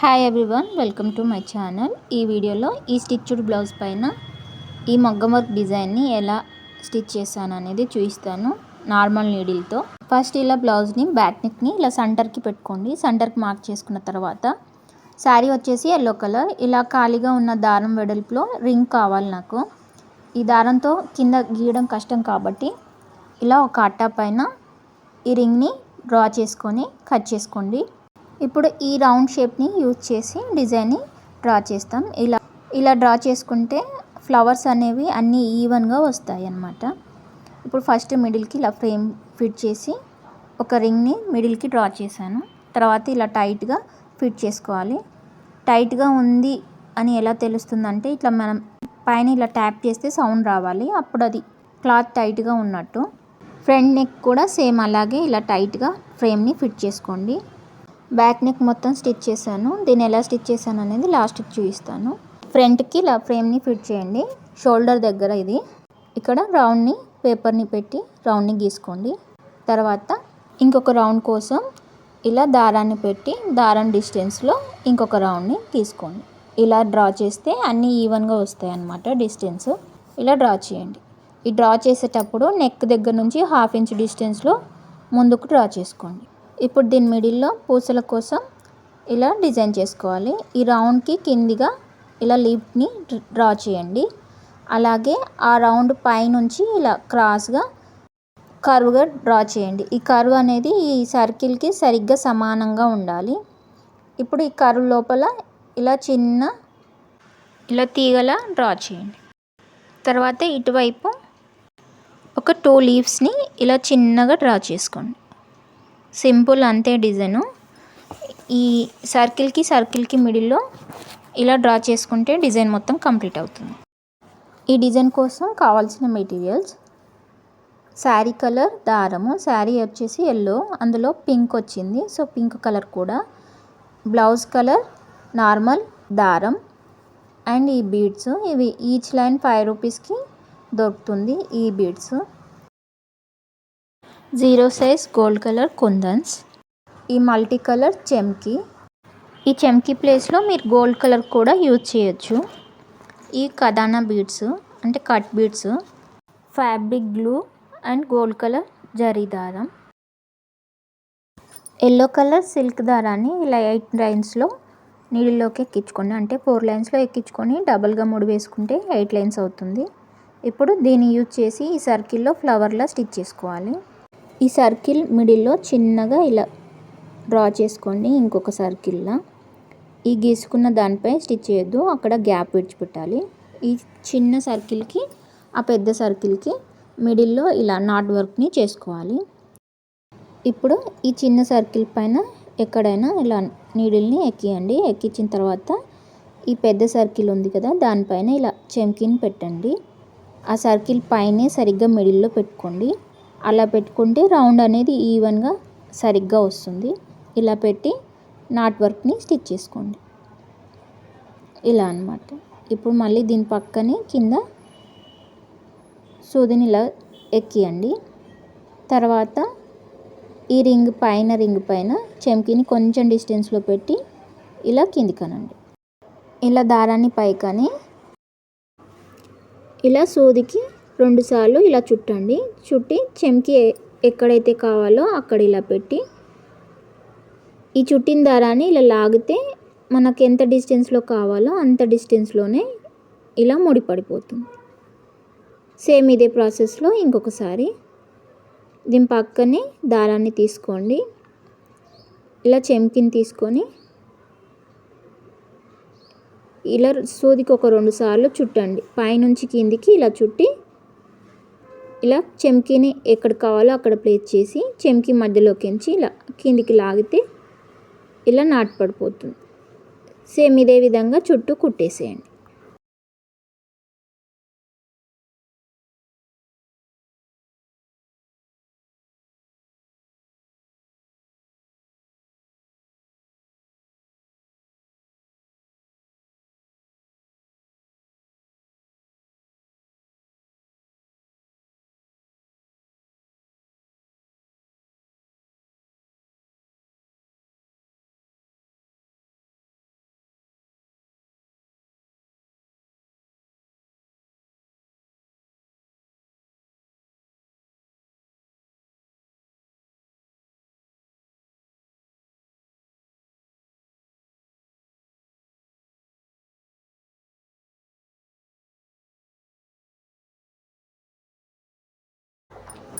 Hi everyone welcome to my channel ఈ వీడియోలో ఈ స్టిచ్డ్ బ్లౌజ్ పైన ఈ మగ్గం వర్క్ డిజైన్ని ఎలా స్టిచ్ చేశాను అనేది చూపిస్తాను నార్మల్ నీడిల్తో ఫస్ట్ ఇలా బ్లౌజ్ని బ్యాక్ నెక్ని ఇలా సెంటర్కి పెట్టుకోండి. సెంటర్కి మార్క్ చేసుకున్న తర్వాత శారీ వచ్చేసి ఎల్లో కలర్ ఇలా ఖాళీగా ఉన్న దారం వెడల్పులో రింగ్ కావాలి నాకు. ఈ దారంతో కింద గీయడం కష్టం కాబట్టి ఇలా ఒక అట్టా పైన ఈ రింగ్ని డ్రా చేసుకొని కట్ చేసుకోండి. ఇప్పుడు ఈ రౌండ్ షేప్ని యూజ్ చేసి డిజైన్ని డ్రా చేస్తాం. ఇలా ఇలా డ్రా చేసుకుంటే ఫ్లవర్స్ అనేవి అన్నీ ఈవెన్గా వస్తాయి అన్నమాట ఇప్పుడు ఫస్ట్ మిడిల్కి ఇలా ఫ్రేమ్ ఫిట్ చేసి ఒక రింగ్ని మిడిల్కి డ్రా చేశాను. తర్వాత ఇలా టైట్గా ఫిట్ చేసుకోవాలి. టైట్గా ఉంది అని ఎలా తెలుస్తుందంటే ఇట్లా మనం పైన ఇలా ట్యాప్ చేస్తే సౌండ్ రావాలి. అప్పుడు అది క్లాత్ టైట్గా ఉన్నట్టు. ఫ్రంట్ నెక్ కూడా సేమ్ అలాగే ఇలా టైట్గా ఫ్రేమ్ని ఫిట్ చేసుకోండి. బ్యాక్ నెక్ మొత్తం స్టిచ్ చేశాను. దీన్ని ఎలా స్టిచ్ చేశాను అనేది లాస్ట్కి చూపిస్తాను. ఫ్రంట్కి ఇలా ఫ్రేమ్ని ఫిట్ చేయండి. షోల్డర్ దగ్గర ఇది. ఇక్కడ రౌండ్ని పేపర్ని పెట్టి రౌండ్ని గీసుకోండి. తర్వాత ఇంకొక రౌండ్ కోసం ఇలా దారాన్ని పెట్టి దారం డిస్టెన్స్లో ఇంకొక రౌండ్ని తీసుకోండి. ఇలా డ్రా చేస్తే అన్నీ ఈవెన్గా వస్తాయి అన్నమాట డిస్టెన్స్. ఇలా డ్రా చేయండి. ఈ డ్రా చేసేటప్పుడు నెక్ దగ్గర నుంచి హాఫ్ ఇంచ్ డిస్టెన్స్లో ముందుకు డ్రా చేసుకోండి. ఇప్పుడు దీని మిడిల్లో పూసల కోసం ఇలా డిజైన్ చేసుకోవాలి. ఈ రౌండ్కి కిందిగా ఇలా లీప్ని డ్రా చేయండి. అలాగే ఆ రౌండ్ పైనుంచి ఇలా క్రాస్గా కర్వ్గా డ్రా చేయండి. ఈ కర్వ్ అనేది ఈ సర్కిల్కి సరిగ్గా సమానంగా ఉండాలి. ఇప్పుడు ఈ కర్వ్ లోపల ఇలా చిన్న ఇలా తీగల డ్రా చేయండి. తర్వాత ఇటువైపు ఒక టూ లీవ్స్ని ఇలా చిన్నగా డ్రా చేసుకోండి. సింపుల్ అంతే డిజైను. ఈ సర్కిల్కి సర్కిల్కి మిడిల్లో ఇలా డ్రా చేసుకుంటే డిజైన్ మొత్తం కంప్లీట్ అవుతుంది. ఈ డిజైన్ కోసం కావాల్సిన మెటీరియల్స్ శారీ కలర్ దారము శారీ వచ్చేసి ఎల్లో అందులో పింక్ వచ్చింది. సో పింక్ కలర్ కూడా. బ్లౌజ్ కలర్ నార్మల్ దారం. అండ్ ఈ బీడ్స్ ఇవి ఈచ్ లైన్ ఫైవ్ రూపీస్కి దొరుకుతుంది ఈ beads. Zero size gold colour కుందన్స్. ఈ మల్టీ కలర్ చెమ్కి. ఈ చెమ్కి ప్లేస్లో మీరు గోల్డ్ కలర్ కూడా యూజ్ చేయొచ్చు. ఈ కదానా బీడ్స్ అంటే cut beads fabric glue and gold colour zari దారం. ఎల్లో కలర్ సిల్క్ దారాన్ని ఇలా ఎయిట్ లైన్స్లో నీళ్ళలోకి ఎక్కించుకోండి. అంటే ఫోర్ లైన్స్లో ఎక్కించుకొని డబల్గా ముడి వేసుకుంటే ఎయిట్ లైన్స్ అవుతుంది. ఇప్పుడు దీన్ని యూజ్ చేసి ఈ సర్కిల్లో ఫ్లవర్లా స్టిచ్ చేసుకోవాలి. ఈ సర్కిల్ మిడిల్లో చిన్నగా ఇలా డ్రా చేసుకోండి ఇంకొక సర్కిల్లా. ఈ గీసుకున్న దానిపై స్టిచ్ చేయొద్దు అక్కడ గ్యాప్ విడిచిపెట్టాలి. ఈ చిన్న సర్కిల్కి ఆ పెద్ద సర్కిల్కి మిడిల్లో ఇలా నాట్ వర్క్ని చేసుకోవాలి. ఇప్పుడు ఈ చిన్న సర్కిల్ పైన ఎక్కడైనా ఇలా నీడిల్ని ఎక్కియండి. ఎక్కించిన తర్వాత ఈ పెద్ద సర్కిల్ ఉంది కదా దానిపైన ఇలా చెంకిని పెట్టండి. ఆ సర్కిల్ పైనే సరిగ్గా మిడిల్లో పెట్టుకోండి. అలా పెట్టుకుంటే రౌండ్ అనేది ఈవెన్గా సరిగ్గా వస్తుంది. ఇలా పెట్టి నాట్ వర్క్ని స్టిచ్ చేసుకోండి. ఇలా అనమాట ఇప్పుడు మళ్ళీ దీని పక్కనే కింద సూదిని ఇలా ఎక్కియండి. తర్వాత ఈ రింగ్ పైన రింగ్ పైన చెంకిని కొంచెం డిస్టెన్స్లో పెట్టి ఇలా కిందికనండి ఇలా దారాన్ని పైకని ఇలా సూదికి రెండుసార్లు ఇలా చుట్టండి. చుట్టి చెంకి ఎక్కడైతే కావాలో అక్కడ ఇలా పెట్టి ఈ చుట్టిన దారాన్ని ఇలా లాగితే మనకు ఎంత డిస్టెన్స్లో కావాలో అంత డిస్టెన్స్లోనే ఇలా ముడిపడిపోతుంది సేమ్ ఇదే ప్రాసెస్లో ఇంకొకసారి దీని పక్కనే దారాన్ని తీసుకోండి. ఇలా చెంకిని తీసుకొని ఇలా సూదికి ఒక రెండు సార్లు చుట్టండి. పైనుంచి కిందికి ఇలా చుట్టి ఇలా చెంకీని ఎక్కడ కావాలో అక్కడ ప్లేస్ చేసి చెంకీ మధ్యలోకించి ఇలా కిందికి లాగితే ఇలా నాటు పడిపోతుంది. సేమ్ ఇదే విధంగా చుట్టూ కుట్టేసేయండి.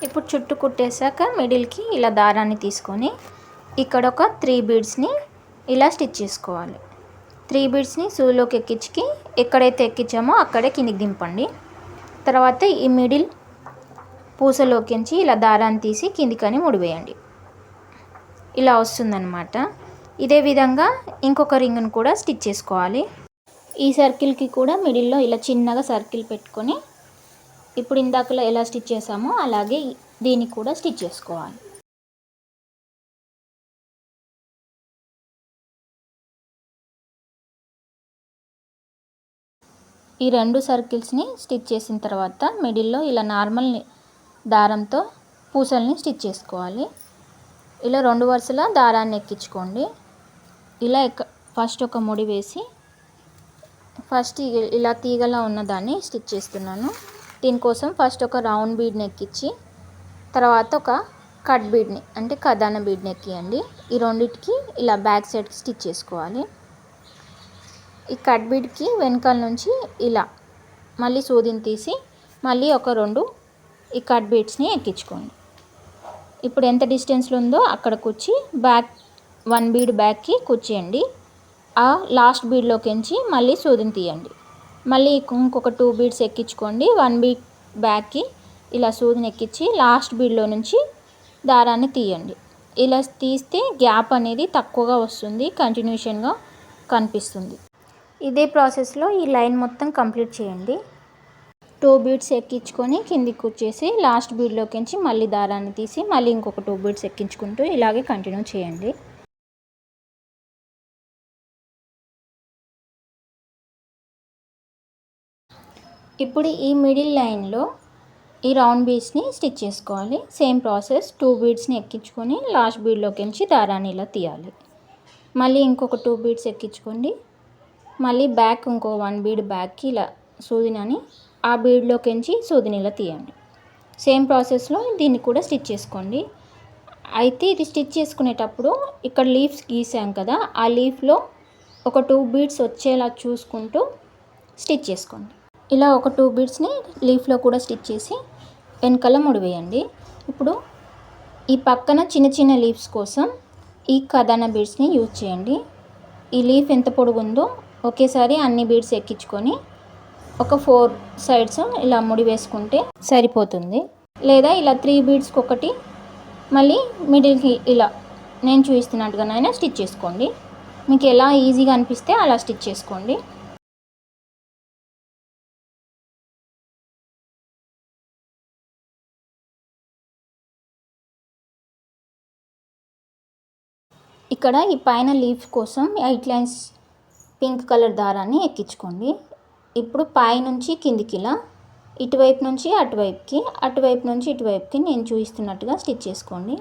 ఇప్పుడు చుట్టూ కుట్టేశాక మిడిల్కి ఇలా దారాన్ని తీసుకొని ఇక్కడ ఒక త్రీ బీడ్స్ని ఇలా స్టిచ్ చేసుకోవాలి. త్రీ బీడ్స్ని సూలోకి ఎక్కించి ఎక్కడైతే ఎక్కించామో అక్కడే కిందికి దింపండి. తర్వాత ఈ మిడిల్ పూసలోకించి ఇలా దారాన్ని తీసి కిందికని ముడివేయండి. ఇలా వస్తుందన్నమాట. ఇదే విధంగా ఇంకొక రింగ్ను కూడా స్టిచ్ చేసుకోవాలి. ఈ సర్కిల్కి కూడా మిడిల్లో ఇలా చిన్నగా సర్కిల్ పెట్టుకొని ఇప్పుడు ఇందాకలో ఎలా స్టిచ్ చేసామో అలాగే దీనికి కూడా స్టిచ్ చేసుకోవాలి. ఈ రెండు సర్కిల్స్ని స్టిచ్ చేసిన తర్వాత మిడిల్లో ఇలా నార్మల్ దారంతో పూసల్ని స్టిచ్ చేసుకోవాలి. ఇలా రెండు వరుసల దారాన్ని ఎక్కించుకోండి. ఇలా ఎక్క ఫస్ట్ ఒక ముడి వేసి ఫస్ట్ ఇలా తీగలా ఉన్న దాన్ని స్టిచ్ చేస్తున్నాను. దీనికోసం ఫస్ట్ ఒక రౌండ్ బీడ్ని ఎక్కించి తర్వాత ఒక కట్ బీడ్ని అంటే కదాన బీడ్ని ఎక్కియండి ఈ రెండింటికి ఇలా బ్యాక్ సైడ్కి స్టిచ్ చేసుకోవాలి. ఈ కట్ బీడ్కి వెనకాల నుంచి ఇలా మళ్ళీ సూదిని తీసి మళ్ళీ ఒక రెండు ఈ కట్ బీడ్స్ని ఎక్కించుకోండి. ఇప్పుడు ఎంత డిస్టెన్స్లో ఉందో అక్కడ కూర్చి బ్యాక్ వన్ బీడ్ బ్యాక్కి కూర్చేయండి. ఆ లాస్ట్ బీడ్లోకించి మళ్ళీ సూదిని తీయండి. మళ్ళీ ఇంకొక టూ బీడ్స్ ఎక్కించుకోండి. వన్ బీడ్ బ్యాక్కి ఇలా సూదిని ఎక్కించి లాస్ట్ బీడ్లో నుంచి దారాన్ని తీయండి. ఇలా తీస్తే గ్యాప్ అనేది తక్కువగా వస్తుంది కంటిన్యూషన్గా కనిపిస్తుంది. ఇదే ప్రాసెస్లో ఈ లైన్ మొత్తం కంప్లీట్ చేయండి. టూ బీడ్స్ ఎక్కించుకొని కిందికి వచ్చేసి లాస్ట్ బీడ్లోకించి మళ్ళీ దారాన్ని తీసి మళ్ళీ ఇంకొక టూ బీడ్స్ ఎక్కించుకుంటూ ఇలాగే కంటిన్యూ చేయండి. ఇప్పుడు ఈ మిడిల్ లైన్లో ఈ రౌండ్ బీడ్స్ని స్టిచ్ చేసుకోవాలి. సేమ్ ప్రాసెస్ టూ బీడ్స్ని ఎక్కించుకొని లాస్ట్ బీడ్లోకించి దారాన్ని ఇలా తీయాలి. మళ్ళీ ఇంకొక టూ బీడ్స్ ఎక్కించుకోండి. మళ్ళీ బ్యాక్ ఇంకో వన్ బీడ్ బ్యాక్కి ఇలా సూదినని ఆ బీడ్లోకించి సూదిని ఇలా తీయండి. సేమ్ ప్రాసెస్లో దీన్ని కూడా స్టిచ్ చేసుకోండి. అయితే ఇది స్టిచ్ చేసుకునేటప్పుడు ఇక్కడ లీవ్స్ గీసాం కదా ఆ లీఫ్లో ఒక టూ బీడ్స్ వచ్చేలా చూసుకుంటూ స్టిచ్ చేసుకోండి. ఇలా ఒక టూ బీడ్స్ని లీఫ్లో కూడా స్టిచ్ చేసి వెనకాల ముడివేయండి. ఇప్పుడు ఈ పక్కన చిన్న చిన్న లీవ్స్ కోసం ఈ కథాన బీడ్స్ని యూజ్ చేయండి. ఈ లీఫ్ ఎంత పొడుగుందో ఒకేసారి అన్ని బీడ్స్ ఎక్కించుకొని ఒక ఫోర్ సైడ్స్ ఇలా ముడి వేసుకుంటే సరిపోతుంది. లేదా ఇలా త్రీ బీడ్స్కి ఒకటి మళ్ళీ మిడిల్కి ఇలా నేను చూపిస్తున్నట్టుగానైనా స్టిచ్ చేసుకోండి. మీకు ఎలా ఈజీగా అనిపిస్తే అలా స్టిచ్ చేసుకోండి. ఇక్కడ ఈ పైన లీఫ్ కోసం ఎయిట్ లైన్స్ పింక్ కలర్ దారాన్ని ఎక్కించుకోండి. ఇప్పుడు పై నుంచి కిందికి ఇలా ఇటువైపు నుంచి అటువైపుకి అటువైపు నుంచి ఇటువైపుకి నేను చూపిస్తున్నట్టుగా స్టిచ్ చేసుకోండి.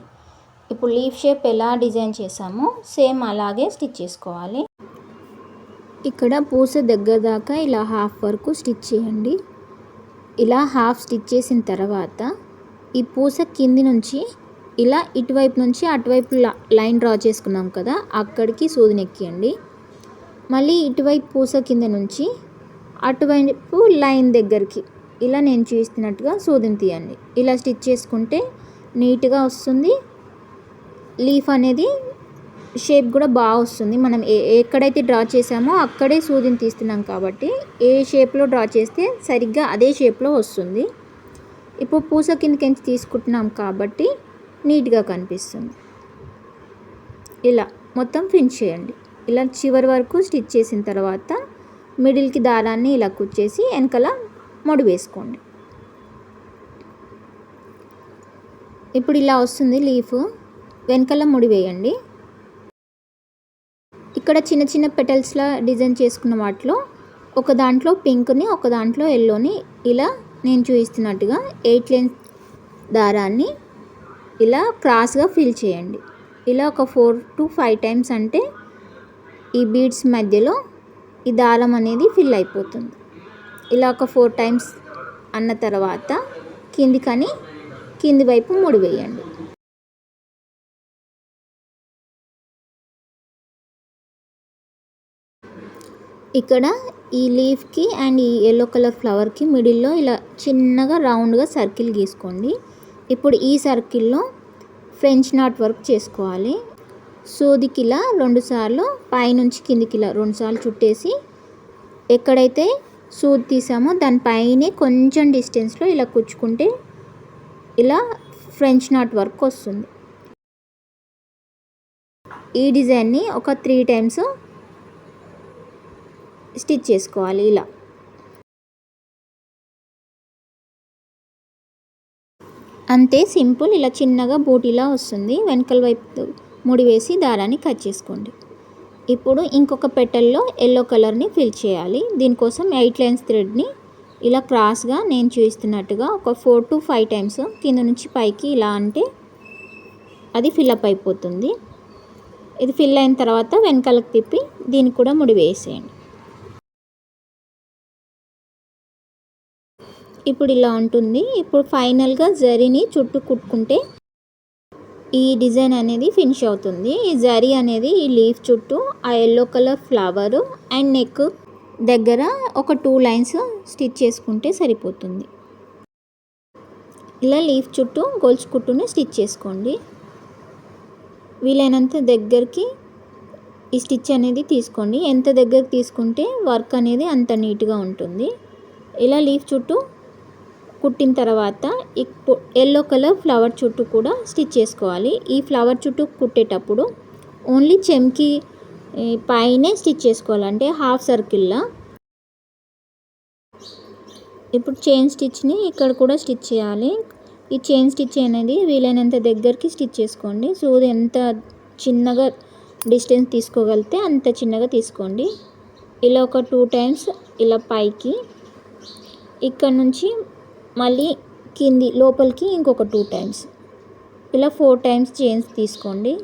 ఇప్పుడు లీఫ్ షేప్ ఎలా డిజైన్ చేసామో సేమ్ అలాగే స్టిచ్ చేసుకోవాలి. ఇక్కడ పూస దగ్గర దాకా ఇలా హాఫ్ వరకు స్టిచ్ చేయండి. ఇలా హాఫ్ స్టిచ్ చేసిన తర్వాత ఈ పూస కింది నుంచి ఇలా ఇటువైపు నుంచి అటువైపు లైన్ డ్రా చేసుకున్నాం కదా అక్కడికి సూదిని ఎక్కియండి మళ్ళీ ఇటువైపు పూస కింద నుంచి అటువైపు లైన్ దగ్గరికి ఇలా నేను చూస్తున్నట్టుగా సూదిని తీయండి. ఇలా స్టిచ్ చేసుకుంటే నీట్గా వస్తుంది. లీఫ్ అనేది షేప్ కూడా బాగా వస్తుంది. మనం ఏ ఎక్కడైతే డ్రా చేసామో అక్కడే సూదిని తీస్తున్నాం కాబట్టి ఏ షేప్లో డ్రా చేస్తే సరిగ్గా అదే షేప్లో వస్తుంది. ఇప్పుడు పూస కిందకి తీసుకుంటున్నాం కాబట్టి నీట్గా కనిపిస్తుంది. ఇలా మొత్తం ఫినిష్ చేయండి. ఇలా చివరి వరకు స్టిచ్ చేసిన తర్వాత మిడిల్కి దారాన్ని ఇలా కుచ్చేసి వెనకాల ముడి వేసుకోండి. ఇప్పుడు ఇలా వస్తుంది లీఫ్. వెనకాల ముడి వేయండి. ఇక్కడ చిన్న చిన్న పెటల్స్లా డిజైన్ చేసుకున్న వాటిలో ఒక దాంట్లో పింక్ని ఒక దాంట్లో ఎల్లోని ఇలా నేను చూపిస్తున్నట్టుగా ఎయిట్ లెన్స్ దారాన్ని ఇలా క్రాస్గా ఫిల్ చేయండి. ఇలా ఒక ఫోర్ టు ఫైవ్ టైమ్స్ అంటే ఈ బీడ్స్ మధ్యలో ఈ దారం అనేది ఫిల్ అయిపోతుంది. ఇలా ఒక ఫోర్ టైమ్స్ అన్న తర్వాత కిందికని కింది వైపు ముడి వేయండి. ఇక్కడ ఈ లీఫ్కి అండ్ ఈ ఎల్లో కలర్ ఫ్లవర్కి మిడిల్లో ఇలా చిన్నగా రౌండ్గా సర్కిల్ గీసుకోండి. ఇప్పుడు ఈ సర్కిల్లో ఫ్రెంచ్ నాట్ వర్క్ చేసుకోవాలి. సూదికి ఇలా రెండుసార్లు పైనుంచి కిందికిలా రెండుసార్లు చుట్టేసి ఎక్కడైతే సూది తీసామో దానిపైనే కొంచెం డిస్టెన్స్లో ఇలా కుచ్చుకుంటే ఇలా ఫ్రెంచ్ నాట్ వర్క్ వస్తుంది. ఈ డిజైన్ని ఒక త్రీ టైమ్స్ స్టిచ్ చేసుకోవాలి ఇలా. అంతే సింపుల్ ఇలా చిన్నగా బూటీలా వస్తుంది. వెనకల వైపు ముడి వేసి దారాన్ని కట్ చేసుకోండి. ఇప్పుడు ఇంకొక పెట్టెల్లో ఎల్లో కలర్ని ఫిల్ చేయాలి. దీనికోసం ఎయిట్ లైన్స్ థ్రెడ్ని ఇలా క్రాస్గా నేను చూపిస్తున్నట్టుగా ఒక ఫోర్ టు ఫైవ్ టైమ్స్ కింద నుంచి పైకి ఇలా అంటే అది ఫిల్అప్ అయిపోతుంది. ఇది ఫిల్ అయిన తర్వాత వెనకాలకు తిప్పి దీన్ని కూడా ముడి వేసేయండి. ఇప్పుడు ఇలా ఉంటుంది. ఇప్పుడు ఫైనల్గా జరీని చుట్టూ కుట్టుకుంటే ఈ డిజైన్ అనేది ఫినిష్ అవుతుంది. ఈ జరీ అనేది ఈ లీఫ్ చుట్టూ ఆ yellow colour flower and neck దగ్గర ఒక టూ లైన్స్ స్టిచ్ చేసుకుంటే సరిపోతుంది. ఇలా లీఫ్ చుట్టూ గొలుసు కుట్టుని స్టిచ్ చేసుకోండి. వీలైనంత దగ్గరికి ఈ స్టిచ్ అనేది తీసుకోండి. ఎంత దగ్గరకు తీసుకుంటే వర్క్ అనేది అంత నీట్గా ఉంటుంది. ఇలా లీఫ్ చుట్టూ కుట్టిన తర్వాత ఎల్లో కలర్ ఫ్లవర్ చుట్టూ కూడా స్టిచ్ చేసుకోవాలి. ఈ ఫ్లవర్ చుట్టూ కుట్టేటప్పుడు ఓన్లీ చెమ్కి పైనే స్టిచ్ చేసుకోవాలంటే హాఫ్ సర్కిల్లా. ఇప్పుడు చైన్ స్టిచ్ని ఇక్కడ కూడా స్టిచ్ చేయాలి. ఈ చైన్ స్టిచ్ అనేది వీలైనంత దగ్గరికి స్టిచ్ చేసుకోండి. సో ఎంత చిన్నగా డిస్టెన్స్ తీసుకోగలిగితే అంత చిన్నగా తీసుకోండి. ఇలా ఒక టూ టైమ్స్ ఇలా పైకి. ఇక్కడ నుంచి మళ్ళీ కింది లోపలికి ఇంకొక టూ టైమ్స్ ఇలా ఫోర్ టైమ్స్ చైన్స్ తీసుకోండి.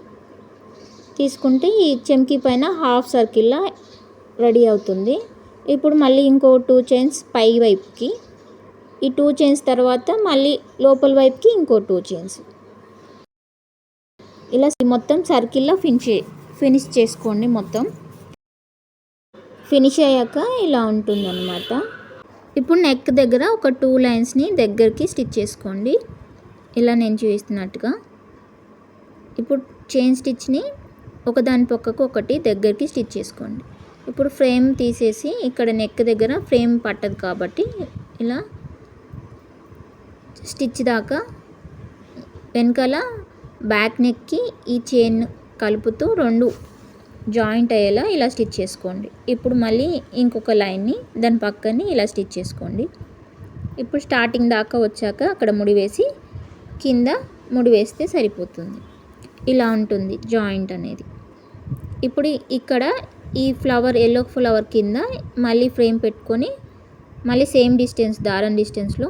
తీసుకుంటే ఈ చెంకి పైన హాఫ్ సర్కిల్లా రెడీ అవుతుంది. ఇప్పుడు మళ్ళీ ఇంకో టూ చైన్స్ పై వైపుకి. ఈ టూ చైన్స్ తర్వాత మళ్ళీ లోపల వైపుకి ఇంకో టూ చైన్స్ ఇలా మొత్తం సర్కిల్లో ఫినిష్ ఫినిష్ చేసుకోండి మొత్తం. ఫినిష్ అయ్యాక ఇలా ఉంటుంది అన్నమాట ఇప్పుడు నెక్ దగ్గర ఒక టూ లైన్స్ని దగ్గరికి స్టిచ్ చేసుకోండి. ఇలా నేను చూపిస్తున్నట్టుగా. ఇప్పుడు చైన్ స్టిచ్ని ఒకదాని పక్కకు ఒకటి దగ్గరికి స్టిచ్ చేసుకోండి. ఇప్పుడు ఫ్రేమ్ తీసేసి ఇక్కడ నెక్ దగ్గర ఫ్రేమ్ పట్టదు కాబట్టి ఇలా స్టిచ్ దాకా వెనకాల బ్యాక్ నెక్కి ఈ చైన్ కలుపుతూ రెండు జాయింట్ అయ్యేలా ఇలా స్టిచ్ చేసుకోండి. ఇప్పుడు మళ్ళీ ఇంకొక లైన్ని దాని పక్కని ఇలా స్టిచ్ చేసుకోండి. ఇప్పుడు స్టార్టింగ్ దాకా వచ్చాక అక్కడ ముడి వేసి కింద ముడి వేస్తే సరిపోతుంది. ఇలా ఉంటుంది జాయింట్ అనేది. ఇప్పుడు ఇక్కడ ఈ ఫ్లవర్ ఎల్లో ఫ్లవర్ కింద మళ్ళీ ఫ్రేమ్ పెట్టుకొని మళ్ళీ సేమ్ డిస్టెన్స్ దారం డిస్టెన్స్లో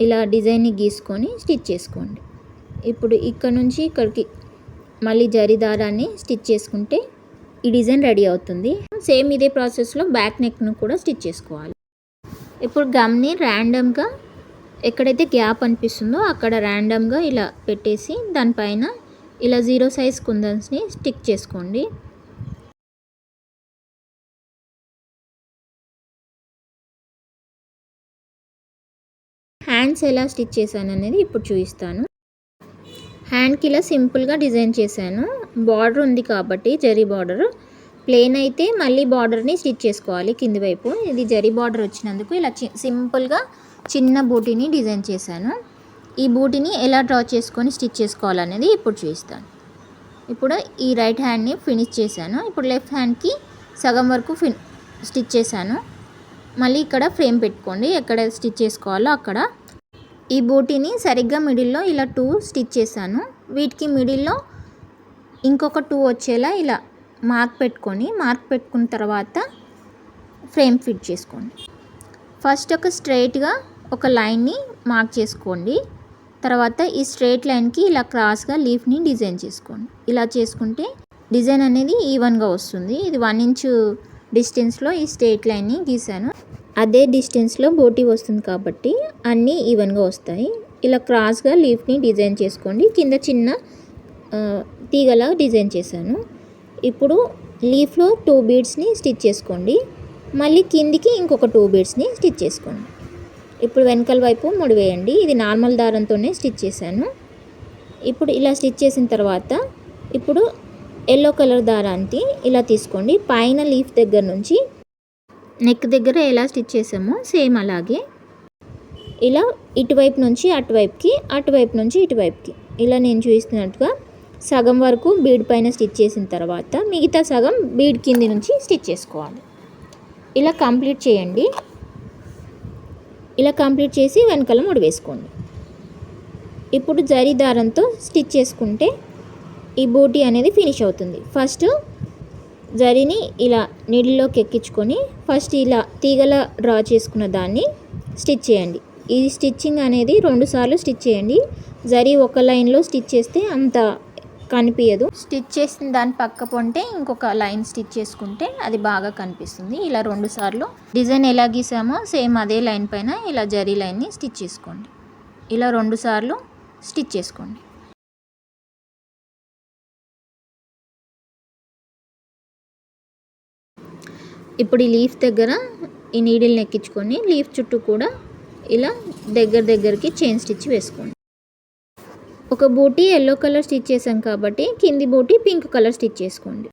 ఇలా డిజైన్ని గీసుకొని స్టిచ్ చేసుకోండి. ఇప్పుడు ఇక్కడ నుంచి ఇక్కడికి మళ్ళీ జరి దారాన్ని స్టిచ్ చేసుకుంటే ఈ డిజైన్ రెడీ అవుతుంది. సేమ్ ఇదే ప్రాసెస్లో బ్యాక్ నెక్ను కూడా స్టిచ్ చేసుకోవాలి. ఇప్పుడు గమ్ని ర్యాండమ్గా ఎక్కడైతే గ్యాప్ అనిపిస్తుందో అక్కడ ర్యాండమ్గా ఇలా పెట్టేసి దానిపైన ఇలా జీరో సైజ్ కుందన్స్ని స్టిక్ చేసుకోండి. హ్యాండ్స్ ఎలా స్టిచ్ చేశాను అనేది ఇప్పుడు చూపిస్తాను. హ్యాండ్కి ఇలా సింపుల్గా డిజైన్ చేశాను. బార్డర్ ఉంది కాబట్టి జరీ బార్డర్. ప్లేన్ అయితే మళ్ళీ బార్డర్ని స్టిచ్ చేసుకోవాలి కింది వైపు. ఇది జరీ బార్డర్ వచ్చినందుకు ఇలా సింపుల్గా చిన్న బూటీని డిజైన్ చేశాను. ఈ బూటీని ఎలా డ్రా చేసుకొని స్టిచ్ చేసుకోవాలనేది ఇప్పుడు చూస్తాను ఇప్పుడు ఈ రైట్ హ్యాండ్ని ఫినిష్ చేశాను. ఇప్పుడు లెఫ్ట్ హ్యాండ్కి సగం వరకు ఫిన్ స్టిచ్ చేశాను. మళ్ళీ ఇక్కడ ఫ్రేమ్ పెట్టుకోండి. ఎక్కడ స్టిచ్ చేసుకోవాలో అక్కడ ఈ బూటీని సరిగ్గా మిడిల్లో ఇలా టూ స్టిచ్ చేశాను. వీటికి మిడిల్లో ఇంకొక టూ వచ్చేలా ఇలా మార్క్ పెట్టుకొని మార్క్ పెట్టుకున్న తర్వాత ఫ్రేమ్ ఫిట్ చేసుకోండి. ఫస్ట్ ఒక స్ట్రైట్గా ఒక లైన్ని మార్క్ చేసుకోండి. తర్వాత ఈ స్ట్రైట్ లైన్కి ఇలా క్రాస్గా లీఫ్ని డిజైన్ చేసుకోండి. ఇలా చేసుకుంటే డిజైన్ అనేది ఈవెన్గా వస్తుంది. ఇది వన్ ఇంచు డిస్టెన్స్లో ఈ స్ట్రైట్ లైన్ని గీసాను అదే డిస్టెన్స్లో బోటీ వస్తుంది కాబట్టి అన్నీ ఈవెన్గా వస్తాయి. ఇలా క్రాస్గా లీఫ్ని డిజైన్ చేసుకోండి. కింద చిన్న తీగలా డిజైన్ చేశాను. ఇప్పుడు లీఫ్లో టూ బీడ్స్ని స్టిచ్ చేసుకోండి. మళ్ళీ కిందికి ఇంకొక టూ బీడ్స్ని స్టిచ్ చేసుకోండి. ఇప్పుడు వెనకాల వైపు ముడివేయండి ఇది నార్మల్ దారంతోనే స్టిచ్ చేశాను. ఇప్పుడు ఇలా స్టిచ్ చేసిన తర్వాత ఇప్పుడు ఎల్లో కలర్ దారానికి ఇలా తీసుకోండి. పైన లీఫ్ దగ్గర నుంచి నెక్ దగ్గర ఎలా స్టిచ్ చేసామో సేమ్ అలాగే. ఇలా ఇటువైపు నుంచి అటువైపుకి అటువైపు నుంచి ఇటువైపుకి. ఇలా నేను చూపిస్తున్నట్టుగా సగం వరకు బీడ్ పైన స్టిచ్ చేసిన తర్వాత మిగతా సగం బీడ్ కింది నుంచి స్టిచ్ చేసుకోవాలి. ఇలా కంప్లీట్ చేయండి. ఇలా కంప్లీట్ చేసి వెనకాల ముడి వేసుకోండి. ఇప్పుడు జరీ దారంతో స్టిచ్ చేసుకుంటే ఈ బూటీ అనేది ఫినిష్ అవుతుంది. ఫస్ట్ జరీని ఇలా నీళ్ళలోకి ఎక్కించుకొని ఫస్ట్ ఇలా తీగల డ్రా చేసుకున్న దాన్ని స్టిచ్ చేయండి. ఈ స్టిచ్చింగ్ అనేది రెండు సార్లు స్టిచ్ చేయండి. జరీ ఒక లైన్లో స్టిచ్ చేస్తే అంత కనిపించదు స్టిచ్ చేసిన దాని పక్క పొంటే ఇంకొక లైన్ స్టిచ్ చేసుకుంటే అది బాగా కనిపిస్తుంది. ఇలా రెండు సార్లు డిజైన్ ఎలా గీసామో సేమ్ అదే లైన్ పైన ఇలా జరీ లైన్ని స్టిచ్ చేసుకోండి. ఇలా రెండు సార్లు స్టిచ్ చేసుకోండి. ఇప్పుడు ఈ లీఫ్ దగ్గర ఈ నీడిల్ని ఎక్కించుకొని లీఫ్ చుట్టూ కూడా ఇలా దగ్గర దగ్గరికి చైన్ స్టిచ్ వేసుకోండి. ఒక బూటీ ఎల్లో కలర్ స్టిచ్ చేసాం కాబట్టి కింది బూటీ పింక్ కలర్ స్టిచ్ చేసుకోండి.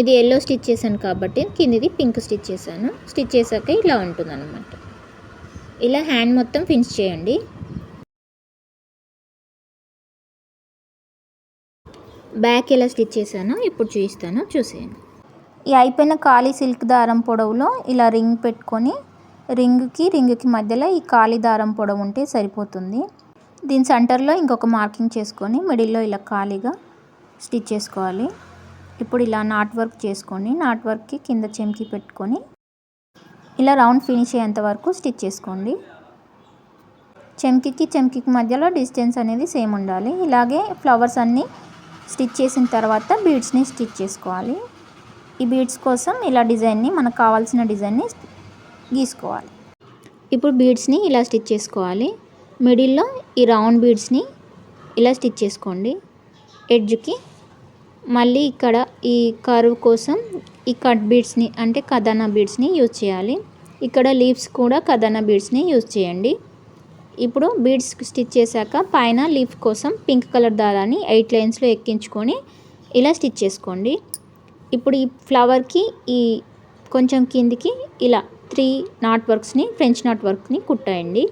ఇది ఎల్లో స్టిచ్ చేశాను కాబట్టి కిందిది పింక్ స్టిచ్ చేశాను. స్టిచ్ చేశాక ఇలా ఉంటుంది అనమాట ఇలా హ్యాండ్ మొత్తం ఫినిష్ చేయండి. బ్యాక్ ఎలా స్టిచ్ చేశానో ఇప్పుడు చూపిస్తాను చూసేయండి. ఈ అయిపోయిన ఖాళీ సిల్క్ దారం పొడవులో ఇలా రింగ్ పెట్టుకొని రింగ్కి రింగ్కి మధ్యలో ఈ ఖాళీ దారం పొడవు ఉంటే సరిపోతుంది. దీని సెంటర్లో ఇంకొక మార్కింగ్ చేసుకొని మిడిల్లో ఇలా ఖాళీగా స్టిచ్ చేసుకోవాలి. ఇప్పుడు ఇలా నాట్ వర్క్ చేసుకొని నాట్ వర్క్కి కింద చెంకి పెట్టుకొని ఇలా రౌండ్ ఫినిష్ అయ్యేంత వరకు స్టిచ్ చేసుకోండి. చెంకికి చెంకికి మధ్యలో డిస్టెన్స్ అనేది సేమ్ ఉండాలి. ఇలాగే ఫ్లవర్స్ అన్నీ స్టిచ్ చేసిన తర్వాత బీడ్స్ని స్టిచ్ చేసుకోవాలి. ఈ బీడ్స్ కోసం ఇలా డిజైన్ని మనకు కావాల్సిన డిజైన్ని గీసుకోవాలి. ఇప్పుడు బీడ్స్ని ఇలా స్టిచ్ చేసుకోవాలి. మిడిల్లో ఈ రౌండ్ బీడ్స్ని ఇలా స్టిచ్ చేసుకోండి. ఎడ్జ్కి మళ్ళీ ఇక్కడ ఈ కరువు కోసం ఈ కట్ బీడ్స్ని అంటే కథానా బీడ్స్ని యూజ్ చేయాలి. ఇక్కడ లీవ్స్ కూడా కథానా బీడ్స్ని యూజ్ చేయండి. ఇప్పుడు బీడ్స్ స్టిచ్ చేశాక పైన లీఫ్ కోసం పింక్ కలర్ దారాన్ని ఎయిట్ లైన్స్లో ఎక్కించుకొని ఇలా స్టిచ్ చేసుకోండి. ఇప్పుడు ఈ ఫ్లవర్కి ఈ కొంచెం కిందికి ఇలా త్రీ నాట్ వర్క్స్ని ఫ్రెంచ్ నాట్ వర్క్ని కుట్టేయండి.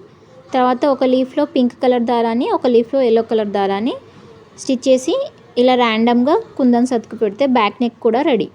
తర్వాత ఒక లీఫ్లో పింక్ కలర్ దారాన్ని ఒక లీఫ్లో ఎల్లో కలర్ దారాన్ని స్టిచ్ చేసి ఇలా ర్యాండమ్గా కుందన్ సతుకు పెడితే బ్యాక్ నెక్ కూడా రెడీ.